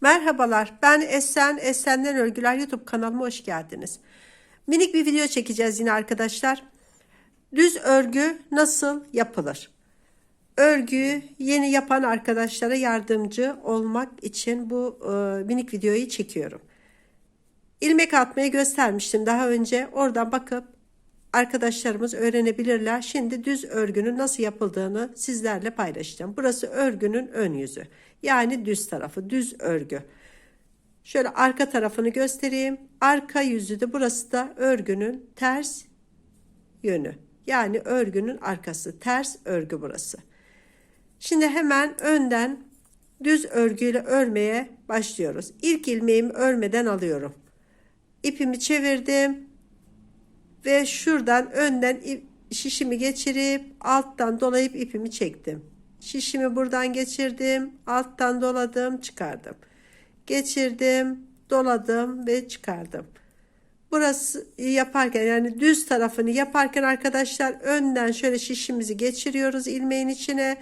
Merhabalar, ben Esen, Esenler Örgüler YouTube kanalıma hoş geldiniz. Minik bir video çekeceğiz yine arkadaşlar. Düz örgü nasıl yapılır? Örgüyü yeni yapan arkadaşlara yardımcı olmak için bu e, minik videoyu çekiyorum. İlmek atmayı göstermiştim daha önce. Oradan bakıp arkadaşlarımız öğrenebilirler. Şimdi düz örgünün nasıl yapıldığını sizlerle paylaşacağım. Burası örgünün ön yüzü. Yani düz tarafı, düz örgü. Şöyle arka tarafını göstereyim. Arka yüzü de burası da örgünün ters yönü. Yani örgünün arkası. Ters örgü burası. Şimdi hemen önden düz örgüyle örmeye başlıyoruz. İlk ilmeğimi örmeden alıyorum. İpimi çevirdim ve şuradan önden şişimi geçirip alttan dolayıp ipimi çektim. Şişimi buradan geçirdim, alttan doladım, çıkardım. Geçirdim, doladım ve çıkardım. Burası yaparken yani düz tarafını yaparken arkadaşlar önden şöyle şişimizi geçiriyoruz ilmeğin içine.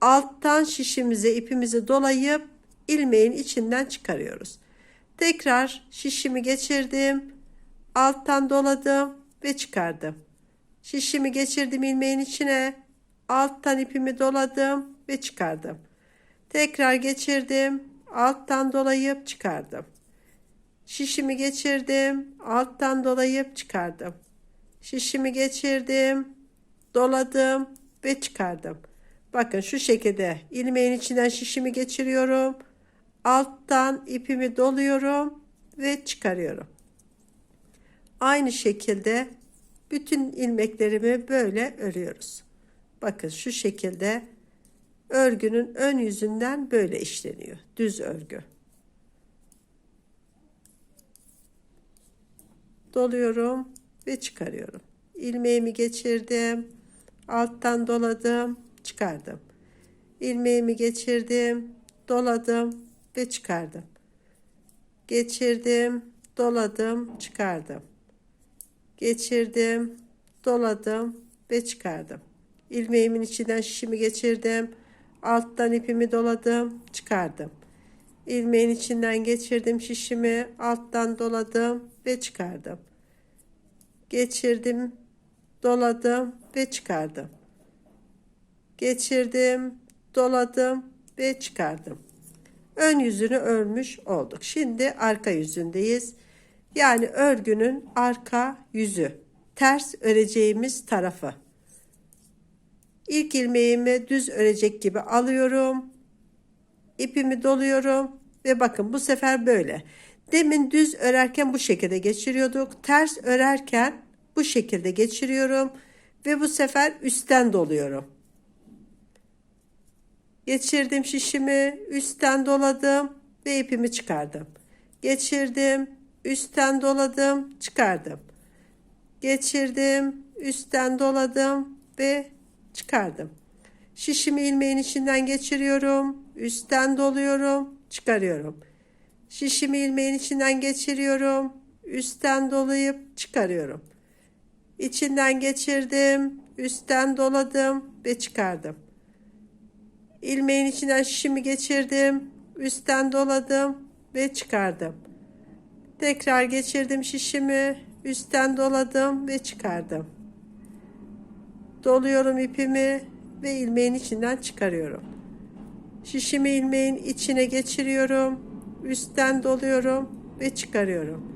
Alttan şişimizi ipimizi dolayıp ilmeğin içinden çıkarıyoruz. Tekrar şişimi geçirdim. Alttan doladım ve çıkardım. Şişimi geçirdim ilmeğin içine. Alttan ipimi doladım ve çıkardım. Tekrar geçirdim. Alttan dolayıp çıkardım. Şişimi geçirdim. Alttan dolayıp çıkardım. Şişimi geçirdim. Doladım ve çıkardım. Bakın şu şekilde ilmeğin içinden şişimi geçiriyorum. Alttan ipimi doluyorum ve çıkarıyorum. Aynı şekilde bütün ilmeklerimi böyle örüyoruz. Bakın şu şekilde örgünün ön yüzünden böyle işleniyor. Düz örgü. Doluyorum ve çıkarıyorum. İlmeğimi geçirdim. Alttan doladım, çıkardım. İlmeğimi geçirdim, doladım ve çıkardım. Geçirdim, doladım, çıkardım. Geçirdim, doladım ve çıkardım. İlmeğimin içinden şişimi geçirdim. Alttan ipimi doladım, çıkardım. İlmeğin içinden geçirdim şişimi, alttan doladım ve çıkardım. Geçirdim, doladım ve çıkardım. Geçirdim, doladım ve çıkardım. Ön yüzünü örmüş olduk. Şimdi arka yüzündeyiz. Yani örgünün arka yüzü. Ters öreceğimiz tarafı. İlk ilmeğimi düz örecek gibi alıyorum. İpimi doluyorum ve bakın bu sefer böyle. Demin düz örerken bu şekilde geçiriyorduk. Ters örerken bu şekilde geçiriyorum ve bu sefer üstten doluyorum. Geçirdim şişimi, üstten doladım ve ipimi çıkardım. Geçirdim, üstten doladım, çıkardım. Geçirdim, üstten doladım ve çıkardım. Şişimi ilmeğin içinden geçiriyorum, üstten doluyorum, çıkarıyorum. Şişimi ilmeğin içinden geçiriyorum, üstten dolayıp çıkarıyorum. İçinden geçirdim, üstten doladım ve çıkardım. İlmeğin içinden şişimi geçirdim, üstten doladım ve çıkardım. Tekrar geçirdim şişimi, üstten doladım ve çıkardım. Doluyorum ipimi ve ilmeğin içinden çıkarıyorum. Şişimi ilmeğin içine geçiriyorum, üstten doluyorum ve çıkarıyorum.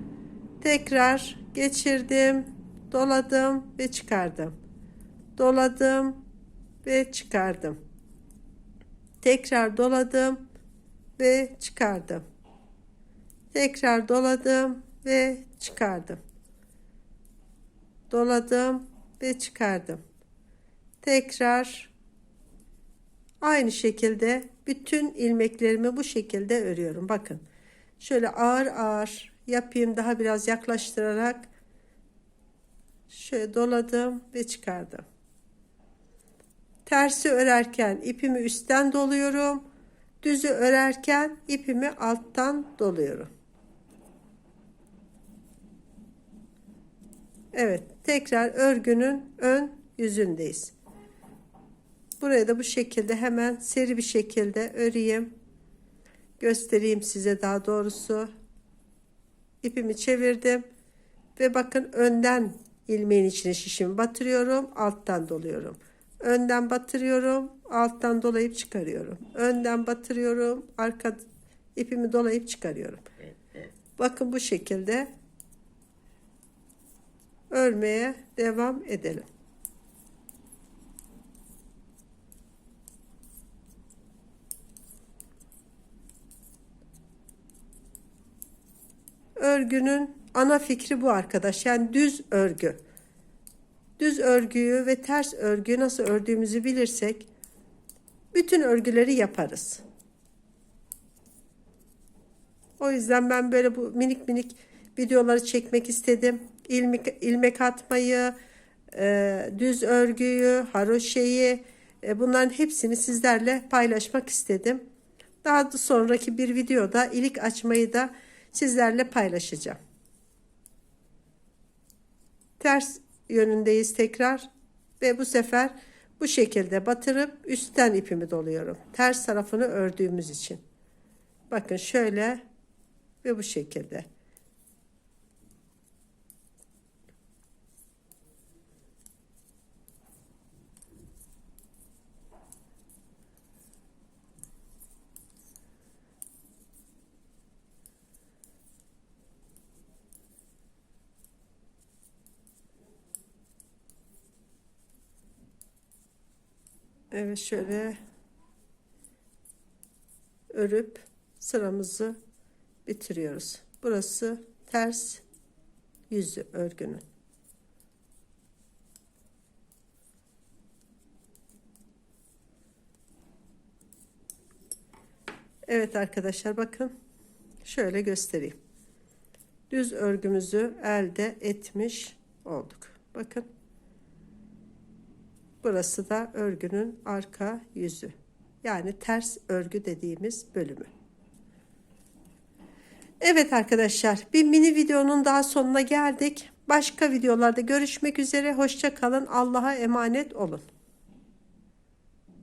Tekrar geçirdim, doladım ve çıkardım. Doladım ve çıkardım. Tekrar doladım ve çıkardım. Tekrar doladım ve çıkardım. Doladım ve çıkardım. Tekrar aynı şekilde bütün ilmeklerimi bu şekilde örüyorum. Bakın. Şöyle ağır ağır yapayım daha biraz yaklaştırarak şöyle doladım ve çıkardım. Tersi örerken ipimi üstten doluyorum. Düzü örerken ipimi alttan doluyorum. Evet, tekrar örgünün ön yüzündeyiz. Buraya da bu şekilde hemen seri bir şekilde öreyim. göstereyim size daha doğrusu. İpimi çevirdim ve bakın önden ilmeğin içine şişimi batırıyorum, alttan doluyorum. Önden batırıyorum, alttan dolayıp çıkarıyorum. Önden batırıyorum, arka ipimi dolayıp çıkarıyorum. Bakın bu şekilde örmeye devam edelim. Örgünün ana fikri bu arkadaş. Yani düz örgü. Düz örgüyü ve ters örgüyü nasıl ördüğümüzü bilirsek bütün örgüleri yaparız. O yüzden ben böyle bu minik minik videoları çekmek istedim. İlmek, ilmek atmayı, e, düz örgüyü, haroşeyi e, bunların hepsini sizlerle paylaşmak istedim. Daha da sonraki bir videoda ilik açmayı da sizlerle paylaşacağım. Ters yönündeyiz tekrar ve bu sefer bu şekilde batırıp üstten ipimi doluyorum. Ters tarafını ördüğümüz için. Bakın şöyle ve bu şekilde. Evet şöyle örüp sıramızı bitiriyoruz. Burası ters yüzü örgünün. Evet arkadaşlar bakın şöyle göstereyim. Düz örgümüzü elde etmiş olduk. Bakın. Burası da örgünün arka yüzü. Yani ters örgü dediğimiz bölümü. Evet arkadaşlar bir mini videonun daha sonuna geldik. Başka videolarda görüşmek üzere. Hoşça kalın. Allah'a emanet olun.